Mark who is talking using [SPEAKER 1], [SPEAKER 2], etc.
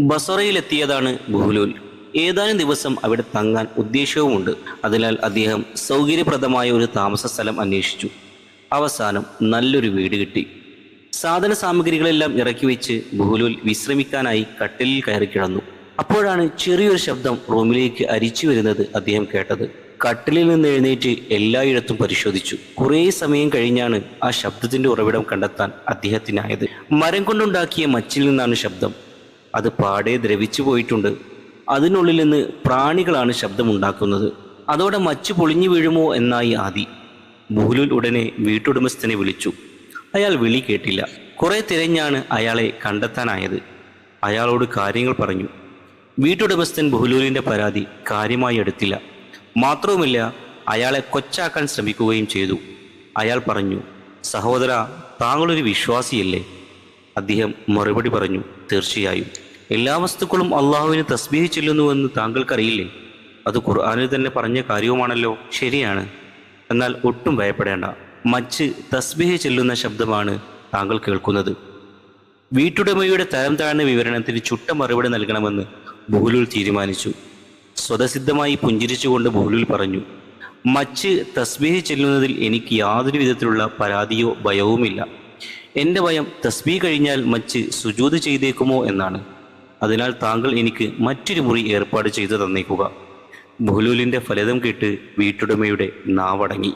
[SPEAKER 1] ബസറയിലെത്തിയതാണ് ബുഹുലൂൽ ഏതാനും ദിവസം അവിടെ തങ്ങാൻ ഉദ്ദേശവുമുണ്ട്. അതിനാൽ അദ്ദേഹം സൗകര്യപ്രദമായ ഒരു താമസ സ്ഥലം അന്വേഷിച്ചു. അവസാനം നല്ലൊരു വീട് കിട്ടി. സാധന സാമഗ്രികളെല്ലാം ഇറക്കി വെച്ച് ബുഹുലൂൽ വിശ്രമിക്കാനായി കട്ടിലിൽ കയറി കിടന്നു. അപ്പോഴാണ് ചെറിയൊരു ശബ്ദം റൂമിലേക്ക് അരിച്ചു വരുന്നത് അദ്ദേഹം കേട്ടത്. കട്ടിലിൽ നിന്ന് എഴുന്നേറ്റ് എല്ലായിടത്തും പരിശോധിച്ചു. കുറേ സമയം കഴിഞ്ഞാണ് ആ ശബ്ദത്തിന്റെ ഉറവിടം കണ്ടെത്താൻ അദ്ദേഹത്തിനായത്. മരം കൊണ്ടുണ്ടാക്കിയ മച്ചിൽ നിന്നാണ് ശബ്ദം. അത് പാടെ ദ്രവിച്ചു പോയിട്ടുണ്ട്. അതിനുള്ളിൽ നിന്ന് പ്രാണികളാണ് ശബ്ദമുണ്ടാക്കുന്നത്. അതോടെ മച്ചു പൊളിഞ്ഞു വീഴുമോ എന്നായി ആദി. ബൂലുൽ ഉടനെ വീട്ടുടമസ്ഥനെ വിളിച്ചു. അയാൾ വിളി കേട്ടില്ല. കുറെ തിരഞ്ഞാണ് അയാളെ കണ്ടെത്താനായത്. അയാളോട് കാര്യങ്ങൾ പറഞ്ഞു. വീട്ടുടമസ്ഥൻ ബഹുലൂലിന്റെ പരാതി കാര്യമായി എടുത്തില്ല. മാത്രവുമില്ല അയാളെ കൊച്ചാക്കാൻ ശ്രമിക്കുകയും ചെയ്തു. അയാൾ പറഞ്ഞു സഹോദര താങ്കളൊരു വിശ്വാസിയല്ലേ? അദ്ദേഹം മറുപടി പറഞ്ഞു തീർച്ചയായും. എല്ലാ വസ്തുക്കളും അള്ളാഹുവിന് തസ്ബീഹ് ചെല്ലുന്നുവെന്ന് താങ്കൾക്കറിയില്ലേ? അത് ഖുർആാനിൽ തന്നെ പറഞ്ഞ കാര്യവുമാണല്ലോ. ശരിയാണ്. എന്നാൽ ഒട്ടും ഭയപ്പെടേണ്ട. മച്ച് തസ്ബീഹ് ചെല്ലുന്ന ശബ്ദമാണ് താങ്കൾ കേൾക്കുന്നത്. വീട്ടുടമയുടെ തരം താഴ്ന്ന വിവരണത്തിന് ചുട്ട മറുപടി നൽകണമെന്ന് ബുഹുലുൽ തീരുമാനിച്ചു. സ്വതസിദ്ധമായി പുഞ്ചിരിച്ചുകൊണ്ട് ബുഹുലുൽ പറഞ്ഞു മച്ച് തസ്ബീഹ് ചെല്ലുന്നതിൽ എനിക്ക് യാതൊരു വിധത്തിലുള്ള പരാതിയോ ഭയവുമില്ല. എന്റെ ഭയം തസ്ബീഹ് കഴിഞ്ഞാൽ മച്ച് സുജൂത് ചെയ്തേക്കുമോ എന്നാണ്. അതിനാൽ താങ്കൾ എനിക്ക് മറ്റൊരു മുറി ഏർപ്പാട് ചെയ്തു തന്നേക്കുക. ബുഹുലൂലിന്റെ ഫലിതം കേട്ട് വീട്ടുടമയുടെ നാവടങ്ങി.